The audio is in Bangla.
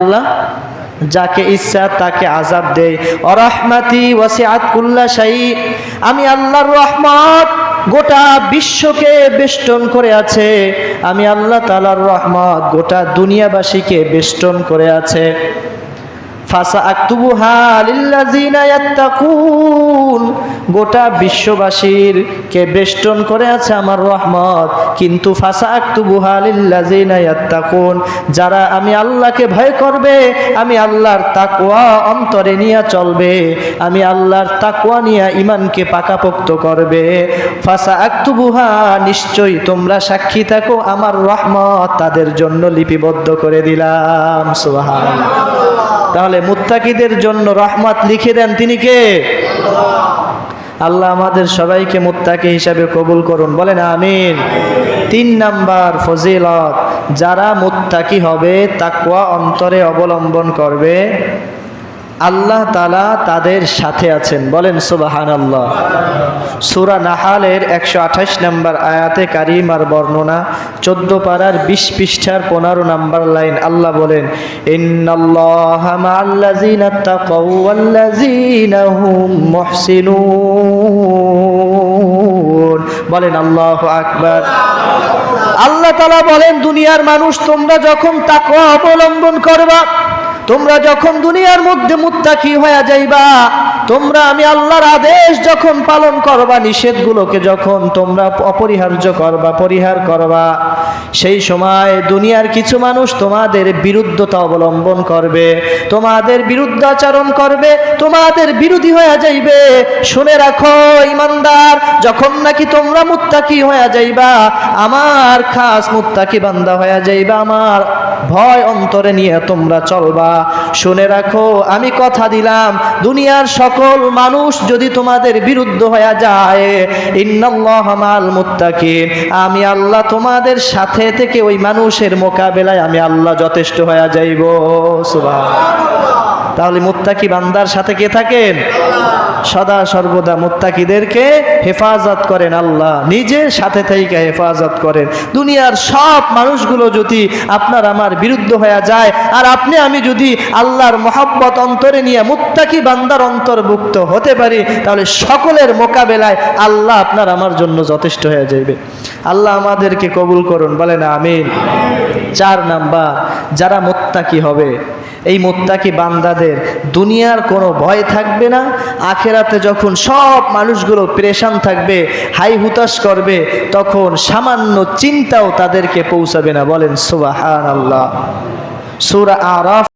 আল্লাহ, যাকে ইচ্ছা তাকে আজাব দেয়। অরহমাতি ওয়াসিআত কুল্লা শাই আমি আল্লাহর রহমত গোটা বিশ্বকে বেষ্টন করে আছে। আমি আল্লাহ তাআলার রহমত গোটা দুনিয়াবাসীকে বেষ্টন করে আছে। ফাসা আক্তুবুহা লিল্লাযিনা ইয়াত্তাকুন। গোটা বিশ্ববাসীর কে বেষ্টন করে আছে আমার রহমত। কিন্তু ফাসা আক্তুবুহা লিল্লাযিনা ইয়াত্তাকুন, যারা আমি আল্লাহকে ভয় করবে, আমি আল্লাহর তাকওয়া অন্তরে নিয়ে চলবে, আমি আল্লাহর তাকওয়া নিয়ে ইমানকে পাকাপোক্ত করবে। ফাসা আক্তুবুহা নিশ্চয়ই তোমরা সাক্ষী থাকো, আমার রহমত তাদের জন্য লিপিবদ্ধ করে দিলাম। সুবহানাল্লাহ। তাহলে মুত্তাকিদের জন্য রহমত লিখে দেন তিনি কে? আল্লাহ আমাদের সবাইকে মুত্তাকি হিসাবে কবুল করুন। বলেন আমিন। তিন নাম্বার ফজিলত, যারা মুত্তাকি হবে, তাকওয়া অন্তরে অবলম্বন করবে। আল্লাহ তালা তাদের সাথে আছেন। বলেন সুবাহান আল্লাহ সুরা নাহালের একশো আঠাশ নম্বর আয়াতে কারিমার বর্ণনা, চোদ্দ পাড়ার বিশ পৃষ্ঠার পনেরো নম্বর লাইন আল্লাহ বলেন, ইন্নাল্লাহ মুহসিনুন। বলেন আল্লাহ আকবার। আল্লাহ তালা বলেন দুনিয়ার মানুষ তোমরা যখন তাকে অবলম্বন করবা তোমরা যখন দুনিয়ার মধ্যে মুত্তাকি হয়ে যাইবা, তোমরা আমি আল্লাহর আদেশ যখন পালন করবা, নিষেধগুলোকে যখন তোমরা অপরিহার্য করবা, পরিহার করবা, সেই সময় দুনিয়ার কিছু মানুষ তোমাদের বিরুদ্ধতা অবলম্বন করবে, তোমাদের বিরুদ্ধাচরণ করবে, তোমাদের বিরোধী হয়ে যাইবে। শুনে রাখো, ইমানদার, যখন নাকি তোমরা মুত্তাকি হয়ে যাইবা, আমার খাস মুত্তাকি বান্দা হয়ে যাইবা, আমার ভয় অন্তরে নিয়ে তোমরা চলবা। শুনে রাখো, আমি কথা দিলাম, দুনিয়ার সকল মানুষ যদি তোমাদের বিরুদ্ধ হয়ে যায়, ইন্নাল্লাহ মাল মুত্তাকিন, আমি আল্লাহ তোমাদের সাথে থেকে ওই মানুষের মোকাবেলায় আমি আল্লাহ যথেষ্ট হয়ে যাইব, সুবহানাল্লাহ। তাহলে মুত্তাকি বান্দার সাথে কে থাকেন? সদা সর্বদা মুত্তাকিদেরকে হেফাজত করেন আল্লাহ। নিজের সাথে থেকে হেফাজত করেন। দুনিয়ার সব মানুষগুলো যদি আপনার আমার বিরুদ্ধ হয়ে যায়, আর আপনি, আমি যদি আল্লাহর মহাব্বত অন্তরে নিয়ে মুত্তাকি বান্দার অন্তর্ভুক্ত হতে পারি, তাহলে সকলের মোকাবেলায় আল্লাহ আপনার আমার জন্য যথেষ্ট হয়ে যাবে আল্লাহ আমাদেরকে কবুল করুন, বলেন আমিন। চার নাম্বার, যারা মোত্তাকি হবে এই মোত্তাকি বান্দাদের দুনিয়ার কোনো ভয় থাকবে না, আখেরাতে যখন সব মানুষগুলো প্রেশান থাকবে, হাই হুতাশ করবে, তখন সামান্য চিন্তাও তাদেরকে পৌঁছাবে না। বলেন সুবাহ আল্লাহ সুরা আরাফ